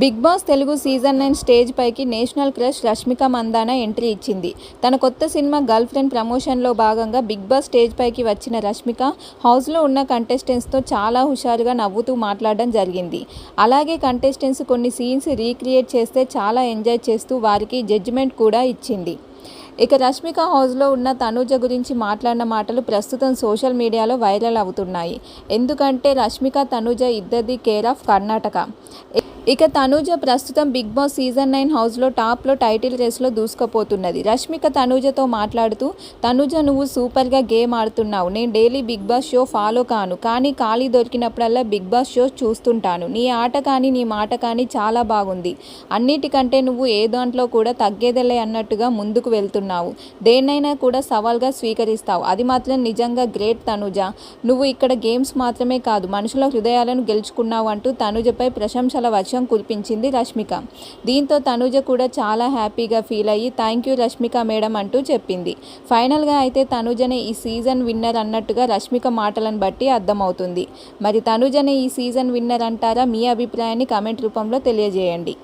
Big boss Telugu season nine stage పైకి national crush Rashmika Mandanna entry ఇచ్చింది. తన కొత్త సినిమా గర్ల్ ఫ్రెండ్ ప్రమోషన్లో భాగంగా బిగ్ బాస్ స్టేజ్ పైకి వచ్చిన రష్మిక హౌస్లో ఉన్న కంటెస్టెంట్స్తో చాలా హుషారుగా నవ్వుతూ మాట్లాడడం జరిగింది. అలాగే కంటెస్టెంట్స్ కొన్ని సీన్స్ రీక్రియేట్ చేస్తే చాలా ఎంజాయ్ చేస్తూ వారికి జడ్జిమెంట్ కూడా ఇచ్చింది. ఇక రష్మిక హౌస్లో ఉన్న తనూజ గురించి మాట్లాడిన మాటలు ప్రస్తుతం సోషల్ మీడియాలో వైరల్ అవుతున్నాయి. ఎందుకంటే రష్మిక తనూజ ఇద్దరిది కేర్ ఆఫ్ కర్ణాటక. ఇక తనూజ ప్రస్తుతం బిగ్ బాస్ సీజన్ నైన్ హౌస్లో టాప్లో టైటిల్ రేస్లో దూసుకుపోతున్నది. రష్మిక తనూజతో మాట్లాడుతూ తనూజ నువ్వు సూపర్గా గేమ్ ఆడుతున్నావు. నేను daily big boss show follow కాను. కానీ ఖాళీ దొరికినప్పుడల్లా బిగ్ బాస్ షో చూస్తుంటాను. నీ ఆట కానీ నీ మాట కానీ చాలా బాగుంది. అన్నిటికంటే నువ్వు ఏ దాంట్లో కూడా తగ్గేదలే అన్నట్టుగా ముందుకు వెళ్తున్నావు. దేన్నైనా కూడా సవాల్గా స్వీకరిస్తావు. అది మాత్రం నిజంగా గ్రేట్ తనూజ. నువ్వు ఇక్కడ గేమ్స్ మాత్రమే కాదు మనుషుల హృదయాలను గెలుచుకున్నావు అంటూ తనూజపై ప్రశంసల వర్షం కురిపించింది రష్మిక. దీంతో తనుజ కూడా చాలా హ్యాపీగా ఫీల్ అయ్యి థ్యాంక్ యూ రష్మిక మేడం అంటూ చెప్పింది. ఫైనల్గా అయితే తనుజనే ఈ సీజన్ విన్నర్ అన్నట్టుగా రష్మిక మాటలను బట్టి అర్థమవుతుంది. మరి తనుజనే ఈ సీజన్ విన్నర్ అంటారా మీ అభిప్రాయాన్ని కామెంట్ రూపంలో తెలియజేయండి.